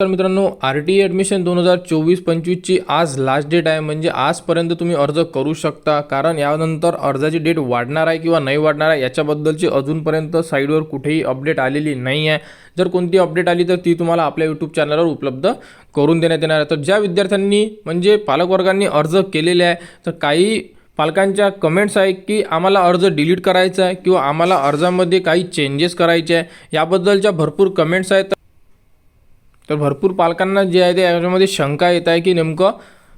तर मित्रांनो R T admission दोन हजार चोवीस पंचवीसची आज लास्ट डेट आहे. म्हणजे आजपर्यंत तुम्ही अर्ज करू शकता. कारण यानंतर अर्जाची डेट वाढणार आहे किंवा नाही वाढणार आहे याच्याबद्दलची अजूनपर्यंत साईडवर कुठेही अपडेट आलेली नाही आहे. जर कोणती अपडेट आली तर ती तुम्हाला आपल्या यूट्यूब चॅनलवर उपलब्ध करून देण्यात येणार आहे. तर ज्या विद्यार्थ्यांनी म्हणजे पालकवर्गांनी अर्ज केलेले आहे तर काही पालकांच्या कमेंट्स आहे की आम्हाला अर्ज डिलीट करायचा आहे किंवा आम्हाला अर्जामध्ये काही चेंजेस करायचे आहे. याबद्दलच्या भरपूर कमेंट्स आहेत. तर तर भरपूर पालकांना जे आहे ते याच्यामध्ये शंका येत आहे की नेमकं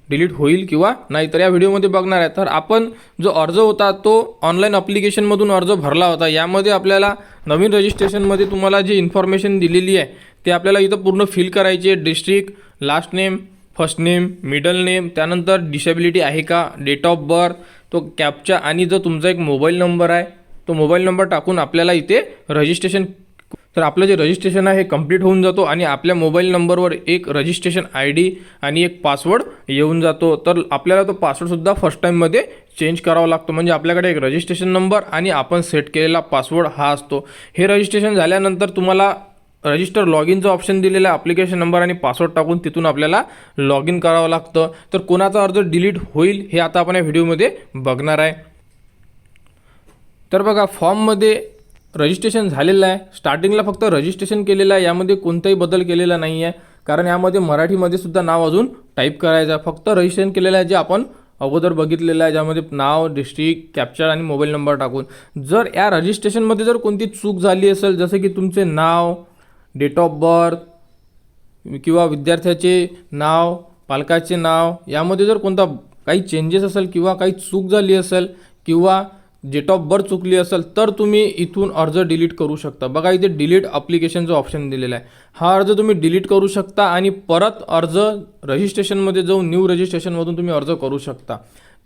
डिलीट होईल किंवा नाही. तर या व्हिडिओमध्ये बघणार आहे. तर आपण जो अर्ज होता तो ऑनलाईन अप्लिकेशनमधून अर्ज भरला होता. यामध्ये आपल्याला नवीन रजिस्ट्रेशनमध्ये तुम्हाला जी इन्फॉर्मेशन दिलेली आहे ते आपल्याला इथं पूर्ण फिल करायची आहे. District last name first name middle name त्यानंतर डिसेबिलिटी आहे का डेट ऑफ बर्थ तो कॅपचा आणि जो तुमचा एक मोबाईल नंबर आहे तो मोबाईल नंबर टाकून आपल्याला इथे रजिस्ट्रेशन तर आपलं जे रजिस्ट्रेशन आहे हे कंप्लीट होऊन जातो आणि आपल्या मोबाईल नंबरवर एक रजिस्ट्रेशन आय डी आणि एक पासवर्ड येऊन जातो. तर आपल्याला तो पासवर्डसुद्धा फर्स्ट टाईममध्ये चेंज करावा लागतो. म्हणजे आपल्याकडे एक रजिस्ट्रेशन नंबर आणि आपण सेट केलेला पासवर्ड हा असतो. हे रजिस्ट्रेशन झाल्यानंतर तुम्हाला रजिस्टर लॉग इनचं ऑप्शन दिलेलं आहे ॲप्लिकेशन नंबर आणि पासवर्ड टाकून तिथून आपल्याला लॉग इन करावं लागतं. तर कोणाचा अर्ज डिलीट होईल हे आता आपण या व्हिडिओमध्ये बघणार आहे. तर बघा फॉर्ममध्ये रजिस्ट्रेशन झालेलं आहे. स्टार्टिंगला फक्त रजिस्ट्रेशन केलेलं आहे. यामध्ये कोणताही बदल केलेला नाही आहे. कारण यामध्ये मराठीमध्ये सुद्धा नाव अजून टाईप करायचं आहे. फक्त रजिस्ट्रेशन केलेलं आहे जे आपण अगोदर बघितलेलं आहे. ज्यामध्ये नाव डिस्ट्रिक्ट कॅप्चर आणि मोबाईल नंबर टाकून. जर या रजिस्ट्रेशनमध्ये जर कोणती चूक झाली असेल जसं की तुमचे नाव डेट ऑफ बर्थ किंवा विद्यार्थ्याचे नाव पालकाचे नाव यामध्ये जर कोणता काही चेंजेस असेल किंवा काही चूक झाली असेल किंवा डेट ऑफ बर्थ चुकली असेल तर तुम्ही इथून अर्ज डिलीट करू शकता. बघा इथे डिलीट अप्लिकेशनचं ऑप्शन दिलेलं आहे. हा अर्ज तुम्ही डिलीट करू शकता आणि परत अर्ज रजिस्ट्रेशनमध्ये जाऊन न्यू रजिस्ट्रेशनमधून तुम्ही अर्ज करू शकता.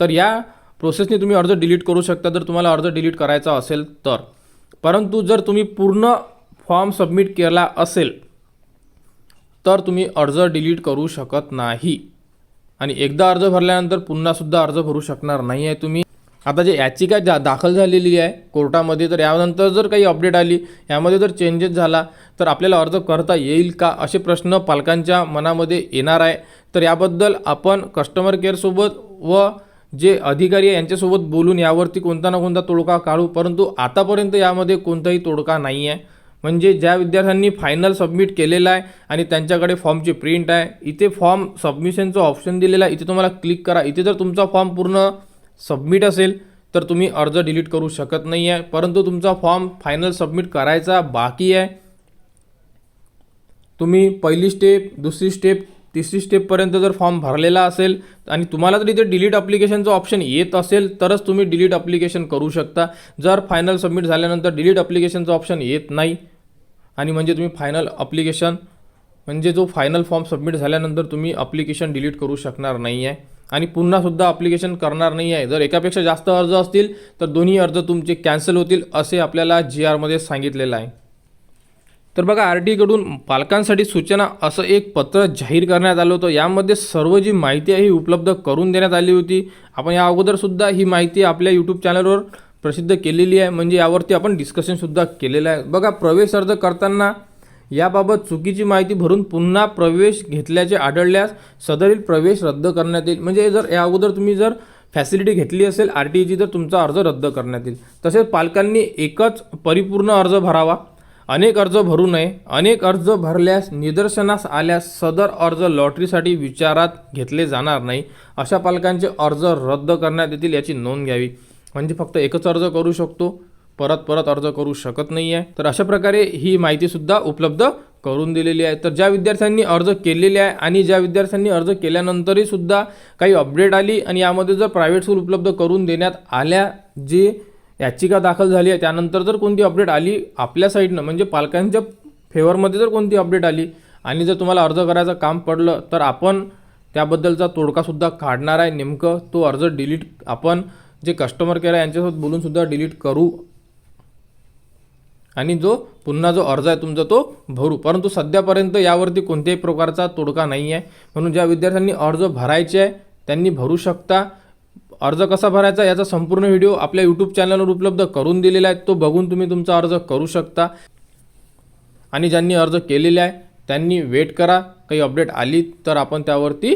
तर या प्रोसेसने तुम्ही अर्ज डिलीट करू शकता जर तुम्हाला अर्ज डिलीट करायचा असेल तर. परंतु जर तुम्ही पूर्ण फॉर्म सबमिट केला असेल तर तुम्ही अर्ज डिलीट करू शकत नाही. आणि एकदा अर्ज भरल्यानंतर पुन्हासुद्धा अर्ज भरू शकणार नाही आहे तुम्ही. आता जे याचिका जा दाखल झालेली आहे कोर्टामध्ये तर यानंतर जर काही अपडेट आली यामध्ये जर चेंजेस झाला तर आपल्याला अर्ज करता येईल का? असे प्रश्न पालकांच्या मनामध्ये येणार आहे. तर याबद्दल आपण कस्टमर केअरसोबत व जे अधिकारी आहे यांच्यासोबत बोलून यावरती कोणता ना कोणता तोडका काढू. परंतु आतापर्यंत यामध्ये कोणताही तोडका नाही आहे. म्हणजे ज्या विद्यार्थ्यांनी फायनल सबमिट केलेला आहे आणि त्यांच्याकडे फॉर्मची प्रिंट आहे इथे फॉर्म सबमिशनचं ऑप्शन दिलेलं आहे. इथे तुम्हाला क्लिक करा. इथे जर तुमचा फॉर्म पूर्ण सबमिट असेल तर तुम्ही अर्ज डिलीट करू शकत नाही आहे परंतु तुमचा फॉर्म फायनल सबमिट करायचा बाकी आहे. तुम्ही पहिली स्टेप दुसरी स्टेप तिसरी स्टेपपर्यंत जर फॉर्म भरलेला असेल आणि तुम्हाला जर इथे डिलीट अप्लिकेशनचं ऑप्शन येत असेल तरच तुम्ही डिलीट अप्लिकेशन करू शकता. जर फायनल सबमिट झाल्यानंतर डिलीट अप्लिकेशनचं ऑप्शन येत नाही आणि म्हणजे तुम्ही फायनल अप्लिकेशन म्हणजे जो फायनल फॉर्म सबमिट झाल्यानंतर तुम्ही अप्लिकेशन डिलीट करू शकणार नाही आहे आणि पुन्हासुद्धा अप्लिकेशन करणार नाही आहे. जर एकापेक्षा जास्त अर्ज असतील तर दोन्ही अर्ज तुमचे कॅन्सल होतील असे आपल्याला जी आरमध्ये सांगितलेलं आहे. तर बघा आर टीकडून पालकांसाठी सूचना असं एक पत्र जाहीर करण्यात आलं होतं. यामध्ये सर्व जी माहिती आहे ही उपलब्ध करून देण्यात आली होती. आपण या अगोदरसुद्धा ही माहिती आपल्या यूट्यूब चॅनलवर प्रसिद्ध केलेली आहे. म्हणजे यावरती आपण डिस्कशनसुद्धा केलेलं आहे. बघा प्रवेश अर्ज करताना याबाबत चुकीची माहिती भरून पुन्हा प्रवेश घेतल्याचे आढळल्यास सदरील प्रवेश रद्द करण्यात येईल. म्हणजे जर या अगोदर तुम्ही जर फॅसिलिटी घेतली असेल आर टी ईची तर तुमचा अर्ज रद्द करण्यात येईल. तसेच पालकांनी एकच परिपूर्ण अर्ज भरावा. अनेक अर्ज भरू नये. अनेक अर्ज भरल्यास निदर्शनास आल्यास सदर अर्ज लॉटरीसाठी विचारात घेतले जाणार नाही. अशा पालकांचे अर्ज रद्द करण्यात येतील याची नोंद घ्यावी. म्हणजे फक्त एकच अर्ज करू शकतो. परत परत अर्ज करू शकत नाही आहे तर अशा प्रकारे ही माहितीसुद्धा उपलब्ध करून दिलेली आहे. तर ज्या विद्यार्थ्यांनी अर्ज केलेले आहे आणि ज्या विद्यार्थ्यांनी अर्ज केल्यानंतरही सुद्धा काही अपडेट आली आणि यामध्ये जर प्रायव्हेट स्कूल उपलब्ध करून देण्यात आल्या जे याचिका दाखल झाली आहे त्यानंतर जर कोणती अपडेट आली आपल्या साईडनं म्हणजे पालकांच्या फेवरमध्ये जर कोणती अपडेट आली आणि जर तुम्हाला अर्ज करायचं काम पडलं तर आपण त्याबद्दलचा तोडकासुद्धा काढणार आहे. नेमकं तो अर्ज डिलीट आपण जे कस्टमर केअर आहे यांच्यासोबत बोलूनसुद्धा डिलीट करू आणि जो पुन्हा जो अर्ज आहे तुमचा तो भरू. परंतु सध्यापर्यंत यावरती कोणत्याही प्रकारचा तोडगा नाही आहे म्हणून ज्या विद्यार्थ्यांनी अर्ज भरायचे आहे त्यांनी भरू शकता. अर्ज कसा भरायचा याचा संपूर्ण व्हिडिओ आपल्या यूट्यूब चॅनलवर उपलब्ध करून दिलेला आहे. तो बघून तुम्ही तुमचा अर्ज करू शकता. आणि ज्यांनी अर्ज केलेले आहे त्यांनी वेट करा. काही अपडेट आली तर आपण त्यावरती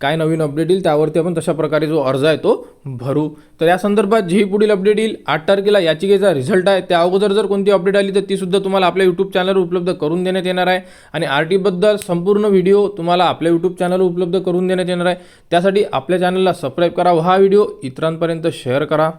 काय नवीन अपडेट येईल त्यावरती आपण तशा प्रकारे जो अर्ज आहे तो भरू. तर या संदर्भात जी पुढील अपडेट येईल आठ तारखेला याचिकेचा रिझल्ट आहे. त्या अगोदर जर कोणती अपडेट आली तर ती सुद्धा तुम्हाला आपल्या यूट्यूब चॅनलवर उपलब्ध करून देण्यात येणार आहे. आणि आर टीबद्दल संपूर्ण व्हिडिओ तुम्हाला आपल्या यूट्यूब चॅनलवर उपलब्ध करून देण्यात येणार आहे. त्यासाठी आपल्या चॅनलला सबस्क्राईब करा. हा व्हिडिओ इतरांपर्यंत शेअर करा.